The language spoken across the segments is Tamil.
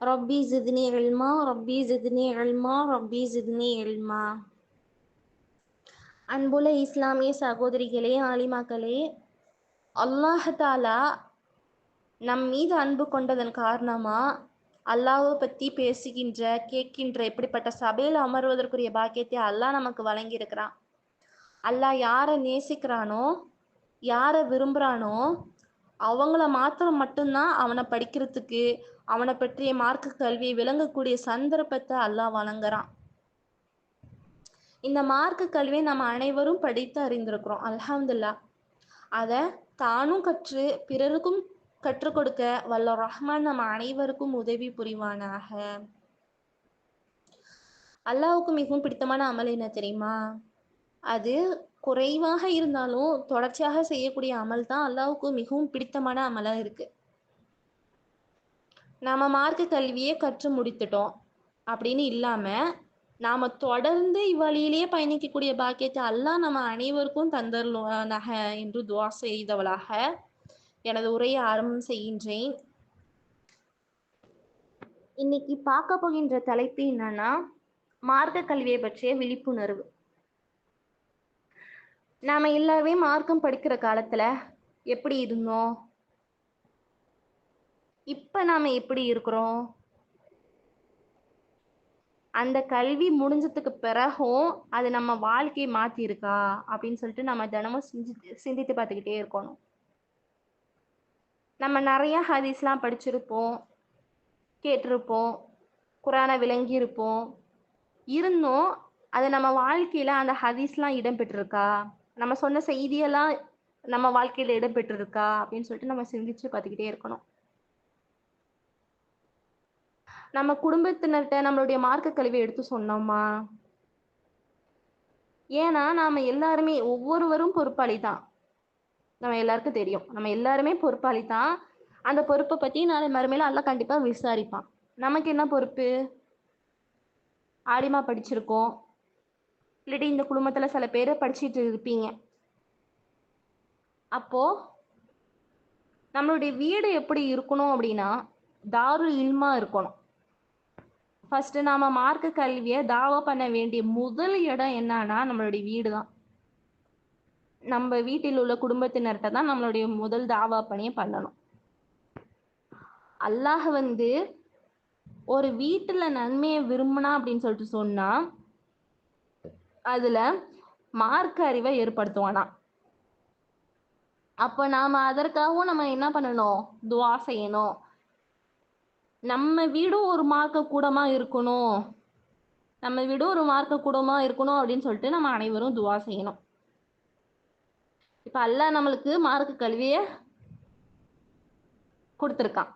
ரப்பி ஜித்னி இல்மா ரப்பி ஜித்னி இல்மா ரப்பி ஜித்னி இல்மா. அன்புல இஸ்லாமிய சகோதரிகளே ஆலிமாக்களே அல்லாஹாலா நம் மீது அன்பு கொண்டதன் காரணமாக அல்லாவை பற்றி பேசுகின்ற கேட்கின்ற இப்படிப்பட்ட சபையில் அமர்வதற்குரிய பாக்கியத்தை அல்லாஹ் நமக்கு வழங்கியிருக்கிறான். அல்லாஹ் யாரை நேசிக்கிறானோ யாரை விரும்புகிறானோ அவங்கள மாத்திரம் மட்டும்தான் அவனை படிக்கிறதுக்கு அவனை பற்றிய மார்க்க கல்வியை விளங்கக்கூடிய சந்தர்ப்பத்தை அல்லாஹ் வழங்குறான். இந்த மார்க்க கல்வியை நம்ம அனைவரும் படித்து அறிந்திருக்கிறோம். அல்ஹம்துல்லா. அதை தானும் கற்று பிறருக்கும் கற்றுக் கொடுக்க வல்ல ரஹ்மான் நம்ம அனைவருக்கும் உதவி புரிவானாக. அல்லாவுக்கு மிகவும் பிடித்தமான அமல் என்ன தெரியுமா? அது குறைவாக இருந்தாலும் தொடர்ச்சியாக செய்யக்கூடிய அமல் தான் அல்லாவுக்கு மிகவும் பிடித்தமான அமலாக இருக்குது நாம மார்க்க கல்வியை கற்று முடித்துட்டோம் அப்படின்னு இல்லாம நாம தொடர்ந்து இவ்வழியிலேயே பயணிக்கக்கூடிய பாக்கியத்தை அல்லாஹ் நம்ம அனைவருக்கும் தந்தருவானாக என்று துவா செய்தவளாக எனது உரையை ஆரம்பம் செய்கின்றேன். இன்னைக்கு பார்க்க போகின்ற தலைப்பு என்னன்னா மார்க்க கல்வியை பற்றிய விழிப்புணர்வு. நாம எல்லாருமே மார்க்கம் படிக்கிற காலத்துல எப்படி இருந்தோம்? இப்ப நாம எப்படி இருக்கிறோம்? அந்த கல்வி முடிஞ்சதுக்கு பிறகும் அது நம்ம வாழ்க்கையை மாத்தி இருக்கா அப்படின்னு சொல்லிட்டு நம்ம தினமும் சிந்தி சிந்தித்து பார்த்துக்கிட்டே இருக்கணும். நம்ம நிறைய ஹதீஸ்லாம் படிச்சிருப்போம் கேட்டிருப்போம் குரானை விளங்கியிருப்போம். இருந்தும் அது நம்ம வாழ்க்கையில அந்த ஹதீஸ்லாம் இடம்பெற்றிருக்கா? நம்ம சொன்ன செய்தியெல்லாம் நம்ம வாழ்க்கையில இடம்பெற்றிருக்கா? அப்படின்னு சொல்லிட்டு நம்ம சிந்திச்சு பார்த்துக்கிட்டே இருக்கணும். நம்ம குடும்பத்தினர்கிட்ட நம்மளுடைய மார்க்க கழிவை எடுத்து சொன்னோமா? ஏன்னா நாம எல்லாருமே ஒவ்வொருவரும் பொறுப்பாளி தான் நம்ம எல்லாருக்கும் தெரியும். நம்ம எல்லாருமே பொறுப்பாளி தான் அந்த பொறுப்பை பத்தி நாளை மறுமையில எல்லாம் கண்டிப்பா விசாரிப்பான். நமக்கு என்ன பொறுப்பு? ஆடிமா படிச்சிருக்கோம். இல்லாட்டி இந்த குடும்பத்துல சில பேர் படிச்சிட்டு இருப்பீங்க. அப்போ நம்மளுடைய வீடு எப்படி இருக்கணும் அப்படின்னா தாரு இல்மா இருக்கணும். ஃபர்ஸ்ட் நாம மார்க்க கல்வியை தாவா பண்ண வேண்டிய முதல் இடம் என்னன்னா நம்மளுடைய வீடு தான் நம்ம வீட்டில் உள்ள குடும்பத்தினர்கிட்ட தான் நம்மளுடைய முதல் தாவா பணியை பண்ணணும். அல்லாஹ் வந்து ஒரு வீட்டுல நன்மையை விரும்பினா அப்படின்னு சொல்லிட்டு சொன்னா அதுல மார்க்க அறிவை ஏற்படுத்துவானா. அப்ப நாம அதற்காகவும் நம்ம என்ன பண்ணணும்? துவா செய்யணும். நம்ம வீடும் ஒரு மார்க்க கூடமா இருக்கணும். நம்ம வீடும் ஒரு மார்க்க கூடமா இருக்கணும் அப்படின்னு சொல்லிட்டு நம்ம அனைவரும் துவா செய்யணும். இப்ப அல்லாஹ் நம்மளுக்கு மார்க்க கல்விய கொடுத்துருக்கான்.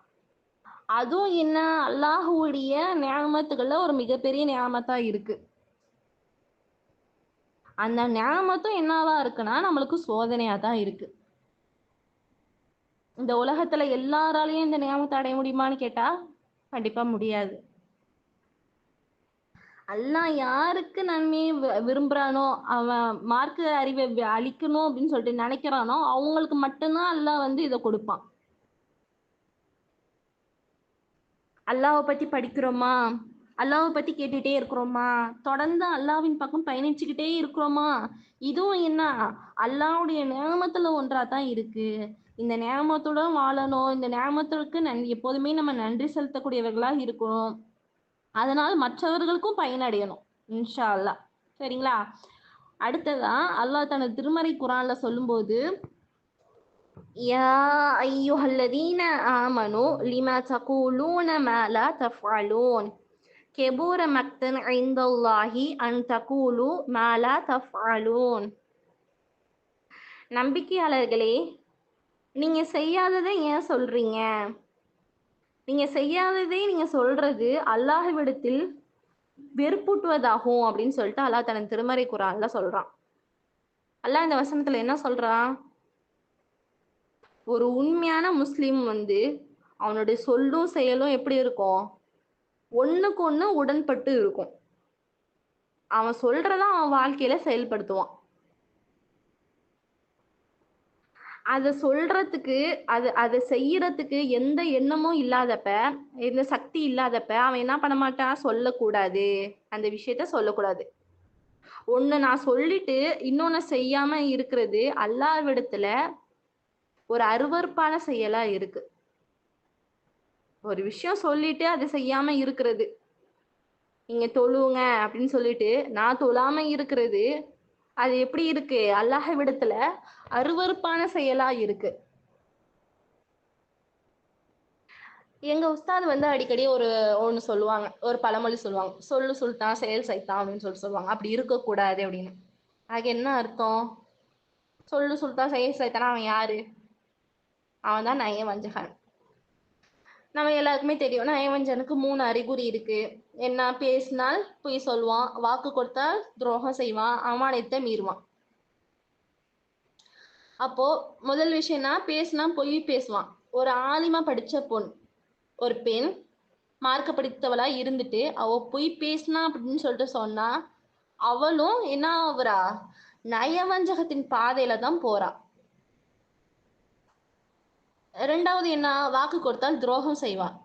அதுவும் என்ன? அல்லாஹுடைய ஞாபகத்துகள்ல ஒரு மிகப்பெரிய நியாமத்தா இருக்கு. அந்த நியாமத்தும் என்னவா இருக்குன்னா நம்மளுக்கு சோதனையா தான் இருக்கு. இந்த உலகத்துல எல்லாராலையும் இந்த ஞாபகத்தை அடைய முடியுமான்னு கேட்டா கண்டிப்பா முடியாது. அல்லாஹ் யாருக்கு நன்மையை விரும்புறானோ அவன் மார்க்க அறிவை அழிக்கணும் அப்படின்னு சொல்லிட்டு நினைக்கிறானோ அவங்களுக்கு மட்டும்தான் அல்லாஹ் வந்து இதை கொடுப்பான். அல்லாவை பத்தி படிக்கிறோமா? அல்லாவை பத்தி கேட்டுட்டே இருக்கிறோமா? தொடர்ந்து அல்லாஹ்வின் பக்கம் பயணிச்சுக்கிட்டே இருக்கிறோமா? இதுவும் என்ன? அல்லாஹ்வுடைய நியமத்துல ஒன்றா தான் இருக்கு. இந்த நியமத்துடன் வாழணும். இந்த நியமத்திற்கு நன் எப்போதுமே நம்ம நன்றி செலுத்தக்கூடியவர்களா இருக்கணும். அதனால் மற்றவர்களுக்கும் பயனடையணும் இன்ஷா அல்லாஹ் சரிங்களா? அடுத்ததா அல்லாஹ் தனது திருமறை குரான்ல சொல்லும்போது யா ஐயுஹல்லதீன ஆமனு லிமா தகூலூன மேலா தஃபாலூன் கெபூர மக்தன் ஐந்தல்லாஹி அன் தகூலு மேலா தஃபாலூன் நம்பிக்கையாளர்களே நீங்க செய்யாததை ஏன் சொல்றீங்க? நீங்க செய்யாததை நீங்க சொல்றது அல்லாஹ்விடத்தில் வெறுப்பூட்டுவதாகும் அப்படின்னு சொல்லிட்டு அல்லாஹ் தனது திருமறை குரான்ல சொல்றான். அல்லாஹ் இந்த வசனத்துல என்ன சொல்றான் ஒரு உண்மையான முஸ்லீம் வந்து அவனுடைய சொல்லும் செயலும் எப்படி இருக்கும்? ஒன்றுக்கு ஒன்று உடன்பட்டு இருக்கும். அவன் சொல்றத அவன் வாழ்க்கையில செயல்படுத்துவான். அதை சொல்றதுக்கு அது அதை செய்யறதுக்கு எந்த எண்ணமும் இல்லாதப்ப எந்த சக்தி இல்லாதப்ப அவன் என்ன பண்ண மாட்டான்? சொல்லக்கூடாது. அந்த விஷயத்த சொல்லக்கூடாது. ஒண்ணு நான் சொல்லிட்டு இன்னொன்னு செய்யாம இருக்கிறது அல்லாவிடத்துல ஒரு அருவருப்பான செயலா இருக்கு. ஒரு விஷயம் சொல்லிட்டு அதை செய்யாம இருக்கிறது. நீங்க தொழுவுங்க அப்படின்னு சொல்லிட்டு நான் தொழாம இருக்கிறது அது எப்படி இருக்கு? அல்லாஹ விடத்துல அருவருப்பான செயலா இருக்கு. எங்க உஸ்தாது வந்து அடிக்கடி ஒரு ஒன்று சொல்லுவாங்க. ஒரு பழமொழி சொல்லுவாங்க. சொல்லு சுல்தான் செயல் சைத்தான் அப்படின்னு சொல்லி சொல்லுவாங்க. அப்படி இருக்கக்கூடாது அப்படின்னு. அதுக்கு என்ன அர்த்தம்? சொல்லு சுல்தான் செயல் சைத்தானா? அவன் யாரு? அவன் தான் நயவஞ்சகன். நம்ம எல்லாருக்குமே தெரியும். நயவஞ்சனுக்கு மூணு அறிகுறி இருக்கு. என்ன பேசினால் பொய் சொல்லுவான் வாக்கு கொடுத்தால் துரோகம் செய்வான் அமானியத்தை மீறுவான். அப்போ முதல் விஷயம்னா பேசினா பொய் பேசுவான். ஒரு ஆலிமா படிச்ச பொண் ஒரு பெண் மார்க்க படித்தவளா இருந்துட்டு அவ பொய் பேசினா அப்படின்னு சொல்லிட்டு சொன்னா அவளும் என்ன ஆகுறா நயவஞ்சகத்தின் பாதையில தான் போறா. ரெண்டாவது என்ன? வாக்கு கொடுத்தால் துரோகம் செய்வான்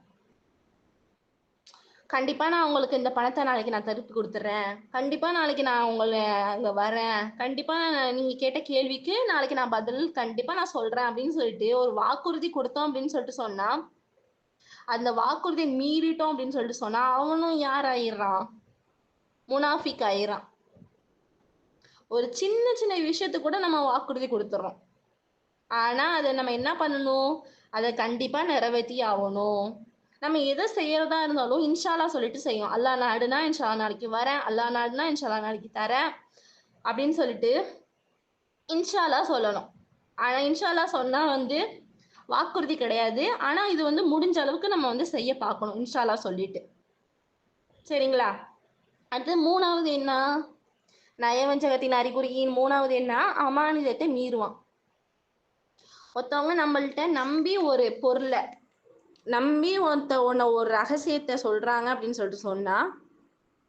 கண்டிப்பா நான் உங்களுக்கு இந்த பணத்தை நாளைக்கு நான் திருப்பி கொடுத்துட்றேன் கண்டிப்பா நாளைக்கு நான் உங்களை அங்க வரேன். கண்டிப்பா நீங்க கேட்ட கேள்விக்கு நாளைக்கு நான் பதில் கண்டிப்பா நான் சொல்றேன் அப்படின்னு சொல்லிட்டு ஒரு வாக்குறுதி கொடுத்தோம் அப்படின்னு சொல்லிட்டு சொன்னா அந்த வாக்குறுதியை மீறிட்டோம் அப்படின்னு சொல்லிட்டு சொன்னா அவனும் யார் ஆயிடுறான்? முனாஃபிக் ஆயிடுறான். ஒரு சின்ன சின்ன விஷயத்து கூட நம்ம வாக்குறுதி கொடுத்துறோம். ஆனா அதை நம்ம என்ன பண்ணணும்? அதை கண்டிப்பா நிறைவேற்றி ஆகணும். நம்ம எதை செய்யறதா இருந்தாலும் இன்ஷாலா சொல்லிட்டு செய்யும். அல்லா நாடுனா இன்ஷாலா நாளைக்கு வரேன். அல்லா நாடுனா இன்ஷாலா நாளைக்கு தரேன். அப்படின்னு சொல்லிட்டு இன்ஷாலா சொல்லணும். ஆனா இன்ஷாலா சொன்னா வந்து வாக்குறுதி கிடையாது. ஆனா இது வந்து முடிஞ்ச அளவுக்கு நம்ம வந்து செய்ய பார்க்கணும். இன்ஷாலா சொல்லிட்டு. சரிங்களா? அடுத்து மூணாவது என்ன? நயவஞ்சகத்தின் அறிகுறியின் மூணாவது என்ன? அமானிதத்தை மீறுவான். ஒருத்தவங்க நம்மள்ட்ட நம்பி ஒரு பொருளை நம்பி ஒருத்த உன்னை ஒரு ரகசியத்தை சொல்றாங்க அப்படின்னு சொல்லிட்டு சொன்னா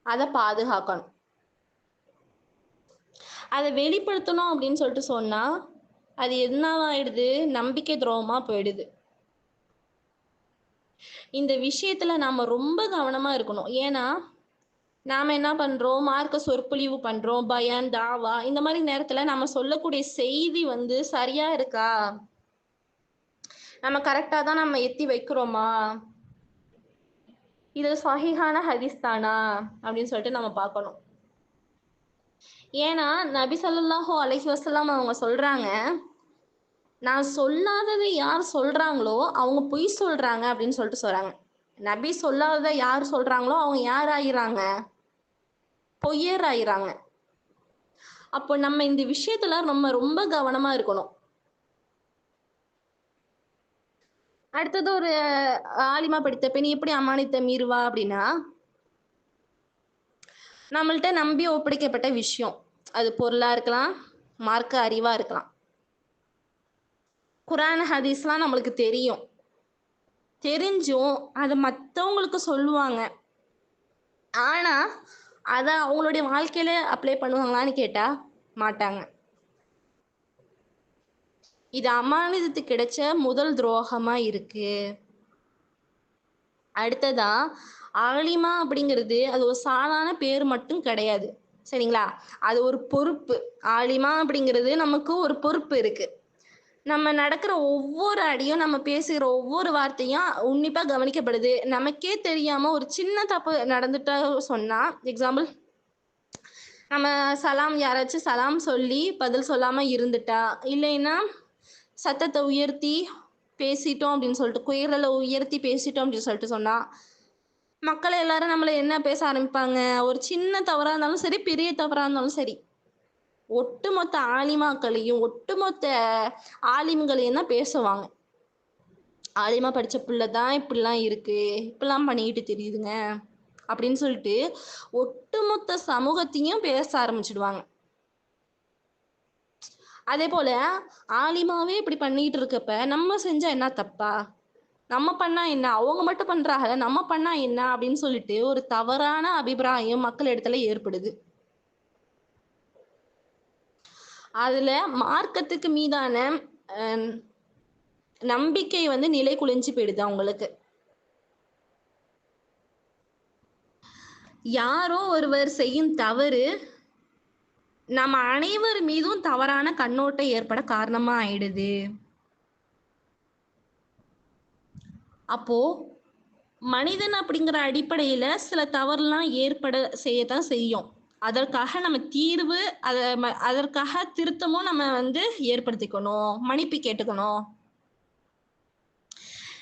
அதை பாதுகாக்கணும். அதை வெளிப்படுத்தணும் அப்படின்னு சொல்லிட்டு சொன்னா அது என்னவாயிடுது நம்பிக்கை துரோகமா போயிடுது. இந்த விஷயத்துல நாம ரொம்ப கவனமா இருக்கணும். ஏன்னா நாம என்ன பண்றோம்? மார்க்க சொற்பொழிவு பண்றோம். பயான் தாவா இந்த மாதிரி நேரத்துல நம்ம சொல்லக்கூடிய செய்தி வந்து சரியா இருக்கா? நம்ம கரெக்டா தான் நம்ம எத்தி வைக்கிறோமா? இது சஹிஹான ஹதீஸ் தானா? அப்படின்னு சொல்லிட்டு நம்ம பார்க்கணும். ஏன்னா நபி சொல்லாஹோ அலைஹி வஸல்லம் அவங்க சொல்றாங்க நான் சொல்லாததை யார் சொல்றாங்களோ அவங்க பொய் சொல்றாங்க அப்படின்னு சொல்லிட்டு சொல்றாங்க. நபி சொல்லாததை யார் சொல்றாங்களோ அவங்க யார் ஆயிராங்க பொய்யர் ஆயிராங்க அப்போ நம்ம இந்த விஷயத்துல நம்ம ரொம்ப கவனமா இருக்கணும். அடுத்தது ஒரு ஆலிமா படித்த பெண் எப்படி அமானித்த மீறுவா அப்படின்னா நம்மள்ட்ட நம்பி ஒப்படைக்கப்பட்ட விஷயம். அது பொருளா இருக்கலாம் மார்க்க அறிவா இருக்கலாம். குரான் ஹதீஸ்லாம் நம்மளுக்கு தெரியும். தெரிஞ்சும் அதை மற்றவங்களுக்கு சொல்லுவாங்க. ஆனா அதை அவங்களுடைய வாழ்க்கையில அப்ளை பண்ணுவாங்களான்னு கேட்டா மாட்டாங்க. இது அமானுதத்துக்கு கிடைச்ச முதல் துரோகமா இருக்கு. அடுத்ததா ஆலிமா அப்படிங்கிறது அது ஒரு சாதாரண பேர் மட்டும் கிடையாது. சரிங்களா? அது ஒரு பொறுப்பு. ஆலிமா அப்படிங்கிறது நமக்கு ஒரு பொறுப்பு இருக்கு. நம்ம நடக்கிற ஒவ்வொரு அடியும் நம்ம பேசுகிற ஒவ்வொரு வார்த்தையும் உன்னிப்பா கவனிக்கப்படுது. நமக்கே தெரியாம ஒரு சின்ன தப்பு நடந்துட்டா சொன்னா எக்ஸாம்பிள் நம்ம சலாம் யாராச்சும் சலாம் சொல்லி பதில் சொல்லாம இருந்துட்டா இல்லைன்னா சத்தத்தை உயர்த்தி பேசிட்டோம் அப்படின்னு சொல்லிட்டு குயரலை உயர்த்தி பேசிட்டோம் அப்படின்னு சொல்லிட்டு சொன்னா மக்கள் எல்லாரும் நம்மளை என்ன பேச ஆரம்பிப்பாங்க? ஒரு சின்ன தவறா இருந்தாலும் சரி பெரிய தவறா இருந்தாலும் சரி ஒட்டுமொத்த ஆலிமாக்களையும் ஒட்டுமொத்த ஆலிம்களையும் தான் பேசுவாங்க. ஆலிமா படித்த பிள்ளை தான் இப்படிலாம் இருக்கு இப்படிலாம் பண்ணிக்கிட்டு தெரியுதுங்க அப்படின்னு சொல்லிட்டு ஒட்டுமொத்த சமூகத்தையும் பேச ஆரம்பிச்சிடுவாங்க. அதே போல ஆலிமாவே இப்படி பண்ணிட்டு இருக்கப்ப நம்ம செஞ்சா என்ன தப்பா? நம்ம பண்ணா என்ன? அவங்க மட்டும் பண்றாங்க. நம்ம பண்ணா என்ன? அப்படின்னு சொல்லிட்டு ஒரு தவறான அபிப்பிராயம் மக்கள் இடத்துல ஏற்படுது. அதுல மார்க்கத்துக்கு மீதான நம்பிக்கை வந்து நிலை குளிஞ்சு போயிடுது அவங்களுக்கு. யாரோ ஒருவர் செய்யும் தவறு நம்ம அனைவர் மீதும் தவறான கண்ணோட்டம் ஏற்பட காரணமா ஆயிடுது. அப்போ மனிதன் அப்படிங்கிற அடிப்படையில சில தவறுலாம் ஏற்பட செய்யத்தான் செய்யும். அதற்காக நம்ம தீர்வு அத ம- அதற்காக திருத்தமும் நம்ம வந்து ஏற்படுத்திக்கணும் மன்னிப்பு கேட்டுக்கணும்.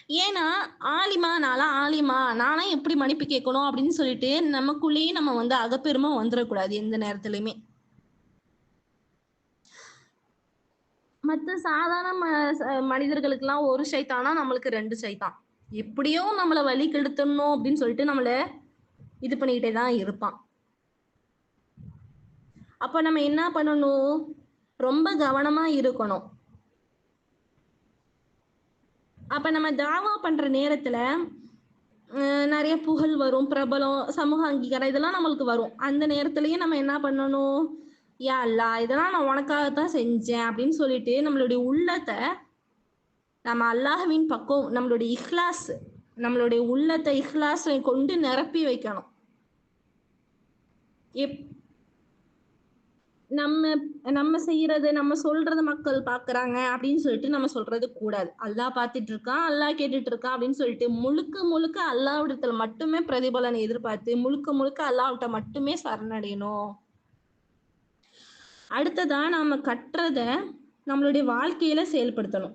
ஏன்னா ஆலிமா நாளா ஆலிமா நானா எப்படி மன்னிப்பு கேட்கணும் அப்படின்னு சொல்லிட்டு நமக்குள்ளேயே நம்ம வந்து அகப்பெருமை வந்துடக்கூடாது எந்த நேரத்துலயுமே. மற்ற சாதாரண மனிதர்களுக்கு எல்லாம் மனிதர்களுக்கெல்லாம் ஒரு சைத்தானா நம்மளுக்கு ரெண்டு சைத்தான் எப்படியோ நம்மளை வழி கெடுத்துடணும் அப்படின்னு சொல்லிட்டு நம்மள இது பண்ணிக்கிட்டே தான் இருப்பான். அப்ப நம்ம என்ன பண்ணணும்? ரொம்ப கவனமா இருக்கணும். அப்ப நம்ம தாவா பண்ற நேரத்துல அஹ், நிறைய புகழ் வரும் பிரபலம் சமூக அங்கீகாரம் இதெல்லாம் நம்மளுக்கு வரும். அந்த நேரத்துலயே நம்ம என்ன பண்ணணும்? யா அல்லா இதெல்லாம் நான் உனக்காகத்தான் செஞ்சேன் அப்படின்னு சொல்லிட்டு நம்மளுடைய உள்ளத்தை நம்ம அல்லாஹ்வின் பக்கம் நம்மளுடைய இஹ்லாஸ் நம்மளுடைய உள்ளத்தை இஹ்லாஸ் கொண்டு நிரப்பி வைக்கணும். எப் நம்ம நம்ம செய்யறது நம்ம சொல்றது மக்கள் பாக்குறாங்க அப்படின்னு சொல்லிட்டு நம்ம சொல்றது கூடாது. அல்லாஹ் பார்த்துட்டு இருக்கான் அல்லாஹ் கேட்டுட்டு இருக்கான் அப்படின்னு சொல்லிட்டு முழுக்க முழுக்க அல்லாவிடத்துல மட்டுமே பிரதிபலனை எதிர்பார்த்து முழுக்க முழுக்க அல்லாவிட்ட மட்டுமே சரணடையணும். அடுத்ததாக நாம் கட்டுறத நம்மளுடைய வாழ்க்கையில் செயல்படுத்தணும்.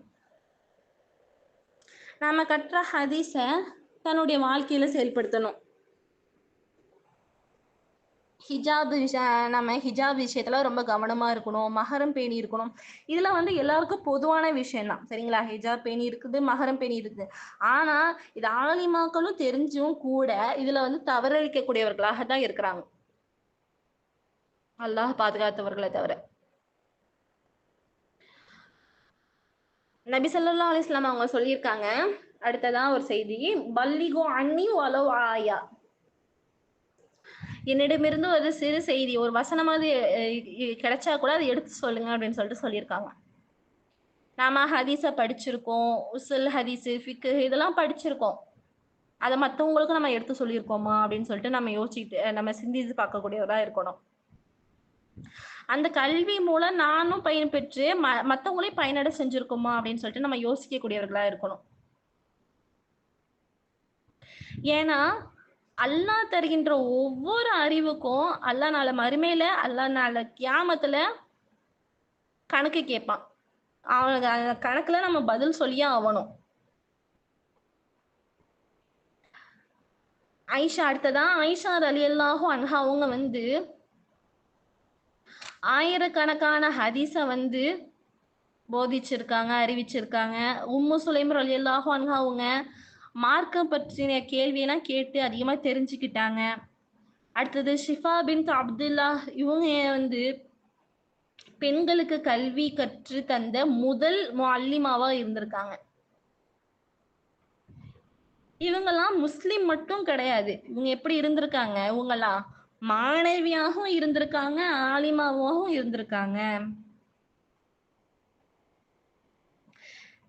நாம் கற்ற ஹதீஸை தன்னுடைய வாழ்க்கையில் செயல்படுத்தணும். ஹிஜாப் விஷ நம்ம ஹிஜாப் விஷயத்துல ரொம்ப கவனமா இருக்கணும் மகரம் பேணி இருக்கணும். இதுல வந்து எல்லாருக்கும் பொதுவான விஷயம் தான் சரிங்களா? ஹிஜாப் பேணி இருக்குது மகரம் பேணி இருக்குது. ஆனா இது ஆலிமாக்களும் தெரிஞ்சும் கூட இதுல வந்து தவறளிக்கக்கூடியவர்களாக தான் இருக்கிறாங்க. அல்லாஹ் பாதுகாத்தவர்களை தவிர. நபி ஸல்லல்லாஹு அலைஹி அவங்க சொல்லியிருக்காங்க. அடுத்ததான் ஒரு செய்தி. பல்லிகோ அன்னி வலோ ஆயா. என்னிடமிருந்து ஒரு சிறு செய்தி ஒரு வசனமாவது கிடைச்சா கூட அதை எடுத்து சொல்லுங்க அப்படின்னு சொல்லிட்டு சொல்லியிருக்காங்க. நாம ஹதீஸை படிச்சிருக்கோம் உசுல் ஹதீஸு ஃபிக்கு இதெல்லாம் படிச்சிருக்கோம். அதை மற்றவங்களுக்கும் நம்ம எடுத்து சொல்லியிருக்கோமா அப்படின்னு சொல்லிட்டு நம்ம யோசிச்சுட்டு நம்ம சிந்தித்து பார்க்கக்கூடியவராக இருக்கணும். அந்த கல்வி மூலம் நானும் பயன் பெற்று ம மற்றவங்களையும் பயனடை செஞ்சிருக்கோமா அப்படின்னு சொல்லிட்டு நம்ம யோசிக்கக்கூடியவர்களா இருக்கணும். ஏன்னா அல்லாஹ் தருகின்ற ஒவ்வொரு அறிவுக்கும் அல்லா நாள மறுமையில அல்லாஹ் நாளை கியாமத்துல கணக்கு கேட்பான். அவனுக்கு அந்த கணக்குல நம்ம பதில் சொல்லியே ஆகணும். ஐஷா அடுத்ததான் ஐஷா அலி அல்லாஹும் அன்ஹா அவங்க வந்து ஆயிரக்கணக்கான ஹதீஸை வந்து போதிச்சிருக்காங்க அறிவிச்சிருக்காங்க. உம்மு சுலைம் அலி அல்லாஹும் அவங்க மார்க்கம் பற்றின கேள்வியெல்லாம் கேட்டு அதிகமா தெரிஞ்சுக்கிட்டாங்க. அடுத்தது ஷிஃபா பின் அப்துல்லா இவங்க வந்து பெண்களுக்கு கல்வி கற்று தந்த முதல் முஅல்லிமாவா இருந்திருக்காங்க. இவங்கெல்லாம் முஸ்லிம் மட்டும் கிடையாது. இவங்க எப்படி இருந்திருக்காங்க? இவங்கெல்லாம் மாணவியாகவும் இருந்திருக்காங்க ஆலிமாவாகவும் இருந்திருக்காங்க.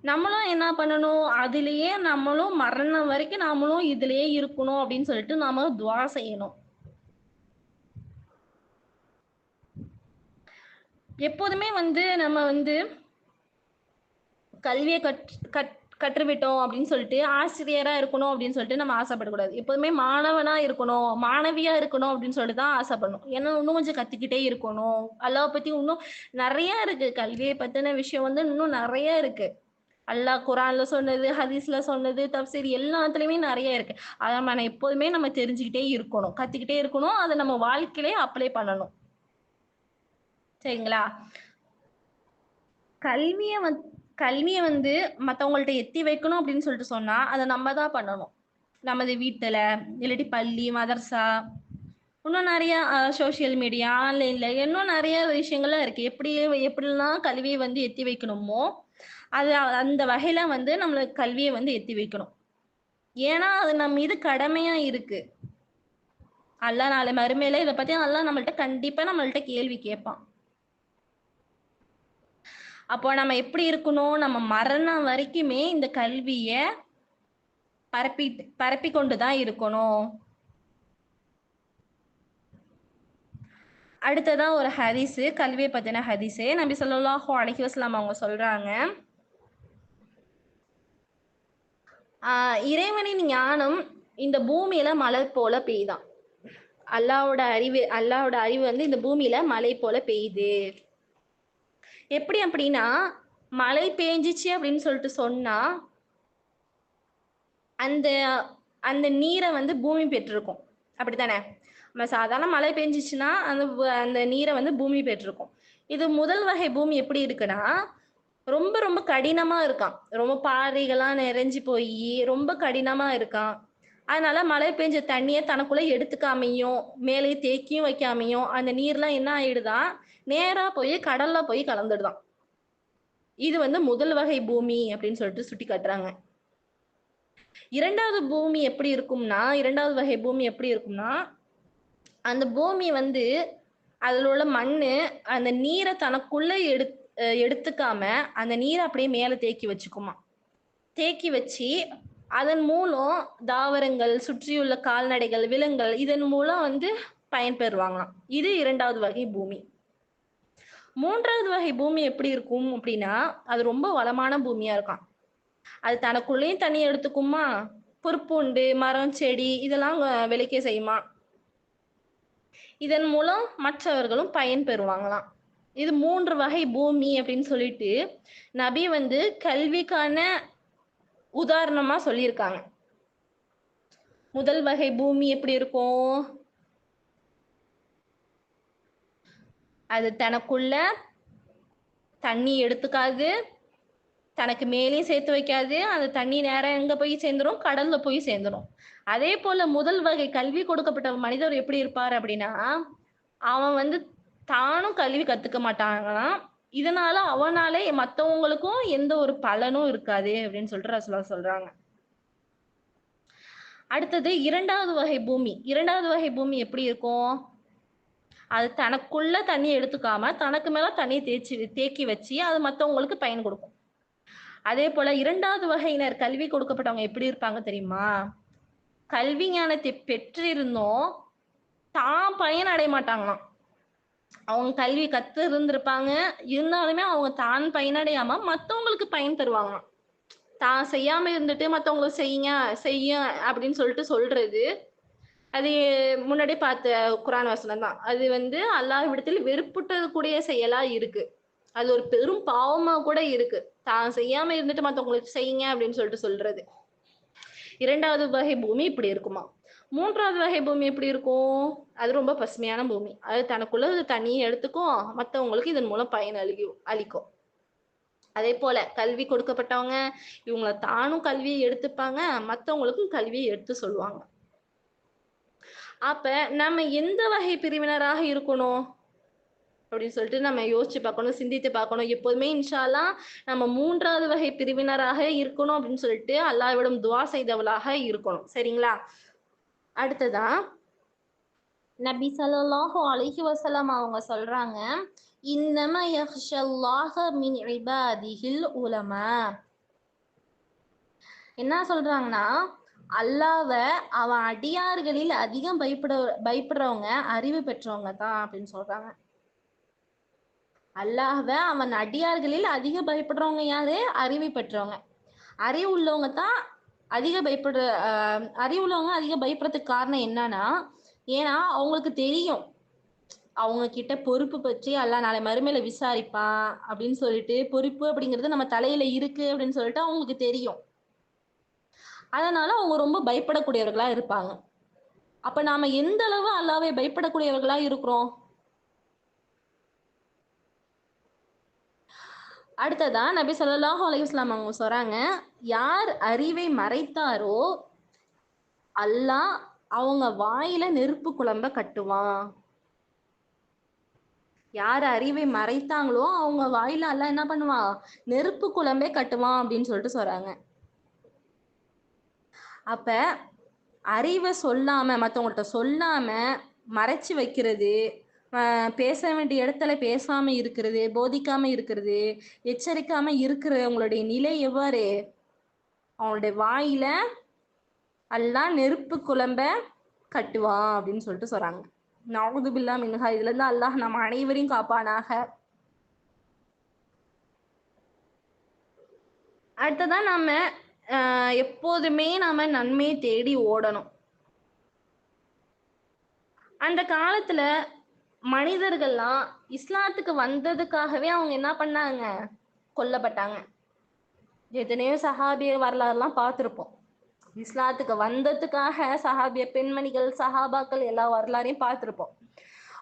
நம்மளும் என்ன பண்ணணும்? அதுலயே நம்மளும் மரணம் வரைக்கும் நாமளும் இதுலயே இருக்கணும் அப்படின்னு சொல்லிட்டு நாம துவா செய்யணும். எப்போதுமே வந்து நம்ம வந்து கல்வியை கற் கற் கற்றுவிட்டோம் அப்படின்னு சொல்லிட்டு ஆசிரியரா இருக்கணும் அப்படின்னு சொல்லிட்டு நம்ம ஆசைப்படக்கூடாது. எப்போதுமே மாணவனா இருக்கணும் மாணவியா இருக்கணும் அப்படின்னு சொல்லிட்டு தான் ஆசைப்படணும். ஏன்னா இன்னும் கொஞ்சம் கத்துக்கிட்டே இருக்கணும். அல்லாஹ் பத்தி இன்னும் நிறைய இருக்கு. கல்வியை பத்தின விஷயம் வந்து இன்னும் நிறைய இருக்கு. அல்லாஹ் குரான்ல சொன்னது ஹதீஸ்ல சொன்னது தப்சீர் எல்லாத்துலயுமே நிறைய இருக்கு. அதை நம்ம எப்போதுமே நம்ம தெரிஞ்சுக்கிட்டே இருக்கணும். கத்துக்கிட்டே இருக்கணும். அதை நம்ம வாழ்க்கையிலே அப்ளை பண்ணணும். சரிங்களா? கல்வியை வந்து கல்வியை வந்து மத்தவங்கள்ட்ட எத்தி வைக்கணும் அப்படின்னு சொல்லிட்டு சொன்னா அதை நம்ம தான் பண்ணணும். நமது வீட்டுல இல்லாட்டி பள்ளி மதர்சா இன்னும் நிறைய சோஷியல் மீடியா ஆன்லைன்ல இன்னும் நிறைய விஷயங்கள்லாம் இருக்கு. எப்படி எப்படிலாம் கல்வியை வந்து எத்தி வைக்கணுமோ அது அந்த வகையில வந்து நம்மளுக்கு கல்வியை வந்து எத்தி வைக்கணும். ஏன்னா அது நம்ம மீது கடமையா இருக்கு. அல்ல நாளை மறுமையில இதை பத்தி நல்லா நம்மள்ட்ட கண்டிப்பா நம்மள்ட்ட கேள்வி கேட்பான். அப்போ நம்ம எப்படி இருக்கணும்? நம்ம மரணம் வரைக்குமே இந்த கல்விய பரப்பி பரப்பி கொண்டுதான் இருக்கணும். அடுத்ததான் ஒரு ஹதீஸு கல்வியை பத்தின ஹதீஸு. நபி சொல்லாஹோ அலைஹி வஸல்லம் அவங்க சொல்றாங்க ஆஹ் இறைவனின் ஞானம் இந்த பூமியில மலை போல பெய்தான். அல்லாவோட அறிவு அல்லாவோட அறிவு வந்து இந்த பூமியில மலை போல பெய்யுது. எப்படி அப்படின்னா மழை பெஞ்சிச்சு அப்படின்னு சொல்லிட்டு சொன்னா அந்த அந்த நீரை வந்து பூமி பெற்றிருக்கும். அப்படித்தானே? நம்ம சாதாரண மழை பெஞ்சிச்சுன்னா அந்த அந்த நீரை வந்து பூமி பெற்றிருக்கும். இது முதல் வகை பூமி எப்படி இருக்குன்னா ரொம்ப ரொம்ப கடினமா இருக்கான். ரொம்ப பாறைகள்லாம் நிறைஞ்சு போய் ரொம்ப கடினமா இருக்கான். அதனால மழை பெஞ்ச தண்ணியை தனக்குள்ள எடுத்துக்காமையும் மேலே தேக்கியும் வைக்காமையும் அந்த நீர்லாம் என்ன ஆயிடுதான் நேரா போய் கடல்ல போய் கலந்துடுதான். இது வந்து முதல் வகை பூமி அப்படின்னு சொல்லிட்டு சுட்டி காட்டுறாங்க. இரண்டாவது பூமி எப்படி இருக்கும்னா இரண்டாவது வகை பூமி எப்படி இருக்கும்னா அந்த பூமி வந்து அதில் உள்ள மண்ணு அந்த நீரை தனக்குள்ள எடு எடுத்துக்காம அந்த நீரை அப்படியே மேலே தேக்கி வச்சுக்குமா தேக்கி வச்சு அதன் மூலம் தாவரங்கள் சுற்றியுள்ள கால்நடைகள் விலங்குகள் இதன் மூலம் வந்து பயன்பெறுவாங்களாம். இது இரண்டாவது வகை பூமி. மூன்றாவது வகை பூமி எப்படி இருக்கும் அப்படின்னா அது ரொம்ப வளமான பூமியா இருக்கும். அது தனக்குள்ளேயும் தண்ணி எடுத்துக்குமா? பொறுப்புண்டு மரம் செடி இதெல்லாம் விளைக்க செய்யுமா? இதன் மூலம் மற்றவர்களும் பயன் பெறுவாங்களாம். இது மூன்று வகை பூமி அப்படின்னு சொல்லிட்டு நபி வந்து கல்விக்கான உதாரணமா சொல்லியிருக்காங்க. முதல் வகை பூமி எப்படி இருக்கும்? அது தனக்குள்ள தண்ணி எடுத்துக்காது. தனக்கு மேலேயும் சேர்த்து வைக்காது. அந்த தண்ணி நேரம் எங்க போய் சேர்ந்துரும்? கடல்ல போய் சேர்ந்துடும் அதே போல முதல் வகை கல்வி கொடுக்கப்பட்ட மனிதர் எப்படி இருப்பார் அப்படின்னா அவன் வந்து தானும் கல்வி கத்துக்க மாட்டாங்களாம். இதனால அவனாலே மத்தவங்களுக்கும் எந்த ஒரு பலனும் இருக்காது அப்படின்னு சொல்லிட்டு ரசூலா சொல்றாங்க. அடுத்தது இரண்டாவது வகை பூமி. இரண்டாவது வகை பூமி எப்படி இருக்கும்? அது தனக்குள்ள தண்ணி எடுத்துக்காம தனக்கு மேல தண்ணியை தேய்ச்சி தேக்கி வச்சு அது மத்தவங்களுக்கு பயன் கொடுக்கும். அதே போல இரண்டாவது வகையினர் கல்வி கொடுக்கப்பட்டவங்க எப்படி இருப்பாங்க தெரியுமா? கல்வி ஞானத்தை பெற்றிருந்தோம் தான் பயன் அடைய மாட்டாங்களாம். அவங்க கல்வி கத்து இருந்திருப்பாங்க இருந்தாலுமே அவங்க தான் பயனடையாம மத்தவங்களுக்கு பயன் தருவாங்களாம். தான் செய்யாம இருந்துட்டு மத்தவங்களுக்கு செய்யுங்க செய்ய அப்படின்னு சொல்லிட்டு சொல்றது அது முன்னாடி பார்த்த குரான் வசனம் தான். அது வந்து அல்லாஹ் விடத்தில் வெறுப்புட்டது கூடிய செயலா இருக்கு. அது ஒரு பெரும் பாவமா கூட இருக்கு. தான் செய்யாம இருந்துட்டு மத்தவங்களுக்கு செய்யுங்க அப்படின்னு சொல்லிட்டு சொல்றது. இரண்டாவது வகை பூமி இப்படி இருக்குமா? மூன்றாவது வகை பூமி எப்படி இருக்கும்? அது ரொம்ப பசுமையான பூமி. அது தனக்குள்ள தண்ணியை எடுத்துக்கும் மற்றவங்களுக்கு இதன் மூலம் பயன் அளிக்கும் அளிக்கும். அதே போல கல்வி கொடுக்கப்பட்டவங்க இவங்கள தானும் கல்வியை எடுத்துப்பாங்க மற்றவங்களுக்கும் கல்வியை எடுத்து சொல்லுவாங்க. அப்ப நம்ம எந்த வகை பிரிவினராக இருக்கணும்? அப்படின்னு சொல்லிட்டு நம்ம யோசிச்சு பார்க்கணும் சிந்தித்து பார்க்கணும். எப்போதுமே இன்ஷாலா நம்ம மூன்றாவது வகை பிரிவினராக இருக்கணும் அப்படின்னு சொல்லிட்டு அல்லாஹ்விடம் துவா செய்தவளாக இருக்கணும். சரிங்களா? அடுத்ததா நபி ஸல்லல்லாஹு அலஹி வஸல்லம் அவங்க சொல்றாங்க இன்னம யஹ்ஷல்லாஹ மின் இபாதிஹில் உலமா. என்ன சொல்றாங்கன்னா அல்லாவ அவன் அடியார்களில் அதிகம் பயப்பட பயப்படுறவங்க அறிவு பெற்றவங்க தான் அப்படின்னு சொல்றாங்க. அல்லாஹ அவன் அடியார்களில் அதிக பயப்படுறவங்க யாரு? அறிவு பெற்றவங்க. அறிவு உள்ளவங்க தான் அதிக பயப்படுற அறிவு உள்ளவங்க அதிக பயப்படுறதுக்கு காரணம் என்னன்னா ஏன்னா அவங்களுக்கு தெரியும். அவங்க கிட்ட பொறுப்பு பற்றி எல்லாம் நாளை மறுமையில விசாரிப்பான் அப்படின்னு சொல்லிட்டு பொறுப்பு அப்படிங்கிறது நம்ம தலையில இருக்கு அப்படின்னு சொல்லிட்டு அவங்களுக்கு தெரியும். அதனால அவங்க ரொம்ப பயப்படக்கூடியவர்களா இருப்பாங்க. அப்ப நாம எந்த அளவு அல்லாவை பயப்படக்கூடியவர்களா இருக்கிறோம்? அடுத்ததா நபி சொல்லாஹ் அலையுஸ்லாம் அவங்க சொல்றாங்க யார் அறிவை மறைத்தாரோ அல்லாஹ் அவங்க வாயில நெருப்பு குழம்ப கட்டுவான். யார் அறிவை மறைத்தாங்களோ அவங்க வாயில எல்லாம் என்ன பண்ணுவான்? நெருப்பு குழம்பே கட்டுவான் அப்படின்னு சொல்லிட்டு சொல்றாங்க. அப்ப அறிவை சொல்லாம மற்றவங்கள்ட்ட சொல்லாம மறைச்சு வைக்கிறது பேச வேண்டிய இடத்துல பேசாம இருக்கிறது போதிக்காம இருக்கிறது எச்சரிக்காம இருக்கிறவங்களுடைய நிலை எவ்வாறு? அவங்களுடைய வாயில அல்லாஹ் நெருப்பு குழம்ப கட்டுவான் அப்படின்னு சொல்லிட்டு சொல்றாங்க. நவுது பில்லா மின்ஹா இதுல இருந்து அல்லாஹ் நம்ம அனைவரையும் காப்பானாக. அடுத்ததான் நம்ம எப்போதுமே நாம நன்மையை தேடி ஓடணும். அந்த காலத்துல மனிதர்கள்லாம் இஸ்லாத்துக்கு வந்ததுக்காகவே அவங்க என்ன பண்ணாங்க? கொல்லப்பட்டாங்க. எத்தனையோ சஹாபிய வரலாறுலாம் பார்த்துருப்போம். இஸ்லாத்துக்கு வந்ததுக்காக சஹாபிய பெண்மணிகள் சஹாபாக்கள் எல்லா வரலாறையும் பார்த்துருப்போம்.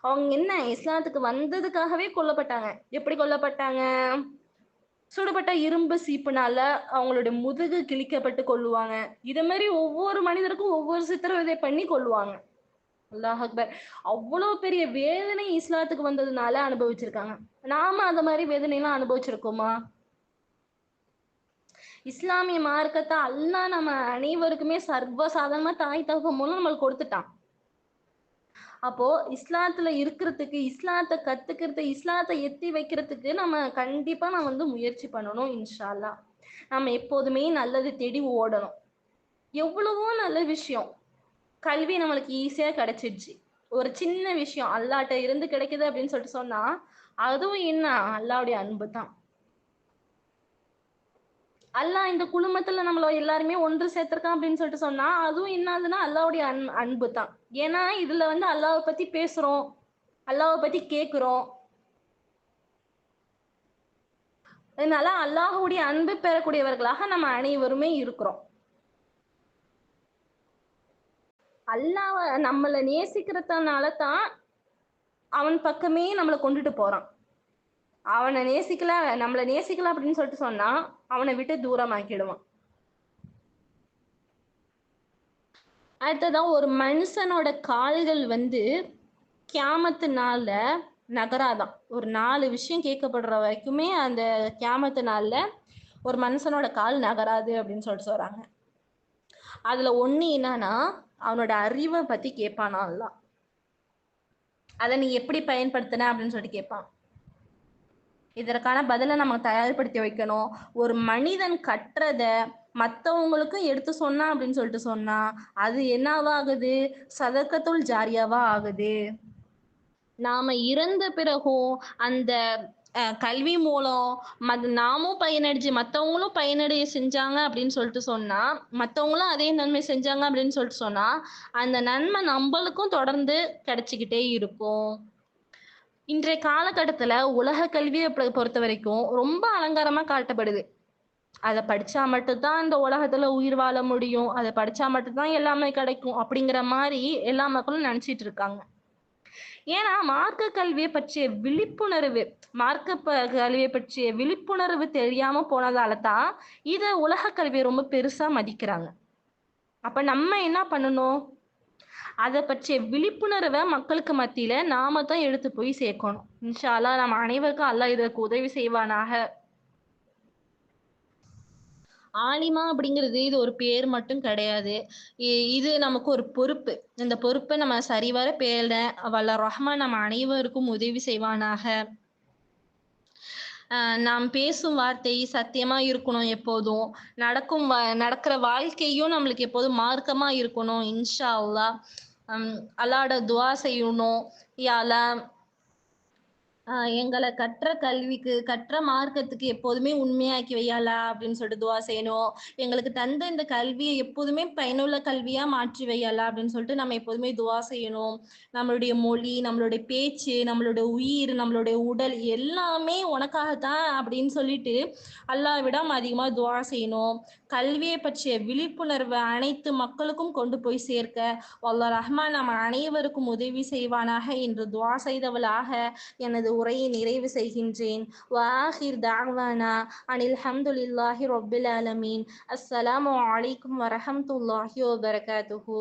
அவங்க என்ன இஸ்லாத்துக்கு வந்ததுக்காகவே கொல்லப்பட்டாங்க? எப்படி கொல்லப்பட்டாங்க? சுடுபட்ட இரும்பு சீப்புனால அவங்களுடைய முதுகு கிழிக்கப்பட்டு கொள்ளுவாங்க. இது மாதிரி ஒவ்வொரு மனிதருக்கும் ஒவ்வொரு சித்திரவதை பண்ணி கொள்ளுவாங்க. அல்லாஹ் அக்பர். அவ்வளோ பெரிய வேதனை இஸ்லாத்துக்கு வந்ததுனால அனுபவிச்சிருக்காங்க. நாம அந்த மாதிரி வேதனைலாம் அனுபவிச்சிருக்கோமா? இஸ்லாமிய மார்க்கத்தை அல்லா நம்ம அனைவருக்குமே சர்வசாதாரணமா தாய் தகவல் மூலம் நம்மளுக்கு கொடுத்துட்டான். அப்போ இஸ்லாத்துல இருக்கிறதுக்கு இஸ்லாத்தை கத்துக்கிறது இஸ்லாத்தை எத்தி வைக்கிறதுக்கு நம்ம கண்டிப்பா நம்ம வந்து முயற்சி பண்ணணும் இன்ஷால்லா நம்ம எப்போதுமே நல்லது தேடி ஓடணும். எவ்வளவோ நல்ல விஷயம். கல்வி நம்மளுக்கு ஈஸியா கிடைச்சிடுச்சு. ஒரு சின்ன விஷயம் அல்லாட்ட இருந்து கிடைக்குது அப்படின்னு சொல்லிட்டு சொன்னா அதுவும் என்ன? அல்லாவுடைய அன்பு தான் அல்லாஹ் இந்த குழுமத்துல நம்மள எல்லாருமே ஒன்று சேர்த்திருக்கான் அப்படின்னு சொல்லிட்டு சொன்னா அதுவும் என்னதுன்னா அல்லாவுடைய அன் அன்பு தான் ஏன்னா இதுல வந்து அல்லாவை பத்தி பேசுறோம் அல்லாவை பத்தி கேக்குறோம். அதனால அல்லாஹுடைய அன்பு பெறக்கூடியவர்களாக நம்ம அனைவருமே இருக்கிறோம். அல்லாஹ் நம்மளை நேசிக்கிறதுனால தான் அவன் பக்கமே நம்மளை கொண்டுட்டு போறான். அவனை நேசிக்கல நம்மளை நேசிக்கல அப்படின்னு சொல்லிட்டு சொன்னா அவனை விட்டு தூரமாக்கிடுவான். அடுத்ததான் ஒரு மனுஷனோட கால்கள் வந்து கியாமத்து நாள்ல நகராதான். ஒரு நாலு விஷயம் கேட்கப்படுற வரைக்குமே அந்த கியாமத்து நாள்ல ஒரு மனுஷனோட கால் நகராது அப்படின்னு சொல்லிட்டு சொல்றாங்க. அதுல ஒண்ணு என்னன்னா அவனோட அறிவை பத்தி கேட்பானா அல்லாஹ். அதை நீ எப்படி பயன்படுத்தின அப்படின்னு சொல்லிட்டு கேட்பான். இதற்கான பதிலை நம்ம தயார்படுத்தி வைக்கணும். ஒரு மனிதன் கற்றத மற்றவங்களுக்கும் எடுத்து சொன்னா அப்படின்னு சொல்லிட்டு சொன்னா அது என்னவாகுது சதக்கத்துள் ஜாரியாவா ஆகுது? நாம இறந்த பிறகும் அந்த கல்வி மூலம் நாமும் பயனடைஞ்சு மற்றவங்களும் பயனடைய செஞ்சாங்க அப்படின்னு சொல்லிட்டு சொன்னா மற்றவங்களும் அதே நன்மை செஞ்சாங்க அப்படின்னு சொல்லிட்டு சொன்னா அந்த நன்மை நம்மளுக்கும் தொடர்ந்து கிடைச்சிக்கிட்டே இருக்கும். இன்றைய காலகட்டத்துல உலக கல்வியை பொறுத்த வரைக்கும் ரொம்ப அலங்காரமா காட்டப்படுது. அதை படிச்சா மட்டும்தான் இந்த உலகத்துல உயிர் வாழ முடியும். அதை படிச்சா மட்டும்தான் எல்லாமே கிடைக்கும் அப்படிங்கிற மாதிரி எல்லா மக்களும் நினைச்சிட்டு இருக்காங்க. ஏன்னா மார்க்க கல்வியை பற்றிய விழிப்புணர்வு மார்க்க கல்வியை பற்றிய விழிப்புணர்வு தெரியாம போனதால தான் இதை உலக கல்வியை ரொம்ப பெருசா மதிக்கிறாங்க. அப்ப நம்ம என்ன பண்ணணும்? அதை பற்றிய விழிப்புணர்வை மக்களுக்கு மத்தியில நாம தான் எடுத்து போய் சேர்க்கணும். இன்ஷா நம்ம அனைவருக்கும் அல்லாஹ் இதற்கு உதவி செய்வானாக. ஆலிமா அப்படிங்கிறது இது ஒரு பேர் மட்டும் கிடையாது. இது நமக்கு ஒரு பொறுப்பு. இந்த பொறுப்பை நம்ம சரிவர பேர வல்ல ரஹ்மான் நம்ம அனைவருக்கும் உதவி செய்வானாக. நாம் பேசும் வார்த்தை சத்தியமா இருக்கணும் எப்போதும். நடக்கும் நடக்கிற வாழ்க்கையும் நம்மளுக்கு எப்போதும் மார்க்கமா இருக்கணும் இன்ஷா அல்லா அல்லாட துவா செய்யணும். யா எங்களை கற்ற கல்விக்கு கற்ற மார்க்கத்துக்கு எப்போதுமே உண்மையாக்கி வையாலா அப்படின்னு சொல்லிட்டு துவா செய்யணும். எங்களுக்கு தந்த இந்த கல்வியை எப்போதுமே பயனுள்ள கல்வியா மாற்றி வையாலா அப்படின்னு சொல்லிட்டு நம்ம எப்போதுமே துவா செய்யணும். நம்மளுடைய மொழி நம்மளுடைய பேச்சு நம்மளுடைய உயிர் நம்மளுடைய உடல் எல்லாமே உனக்காகத்தான் அப்படின்னு சொல்லிட்டு அல்லாஹ்விடம் அதிகமா துவா செய்யணும். கல்வியை பற்றிய விழிப்புணர்வை அனைத்து மக்களுக்கும் கொண்டு போய் சேர்க்க. வல்ல ரஹ்மான் நம்ம அனைவருக்கும் உதவி செய்வானாக என்று துவா செய்தவளாக. எனது உரையை நிறைவு செய்கின்றேன் வாஹிர் தாவானா அனில் ஹம்துலில்லாஹி ரொப்பில் ஆலமீன் அஸ்ஸலாமு அலைக்கும் வரஹம்துல்லாஹி வபரகாத்துஹு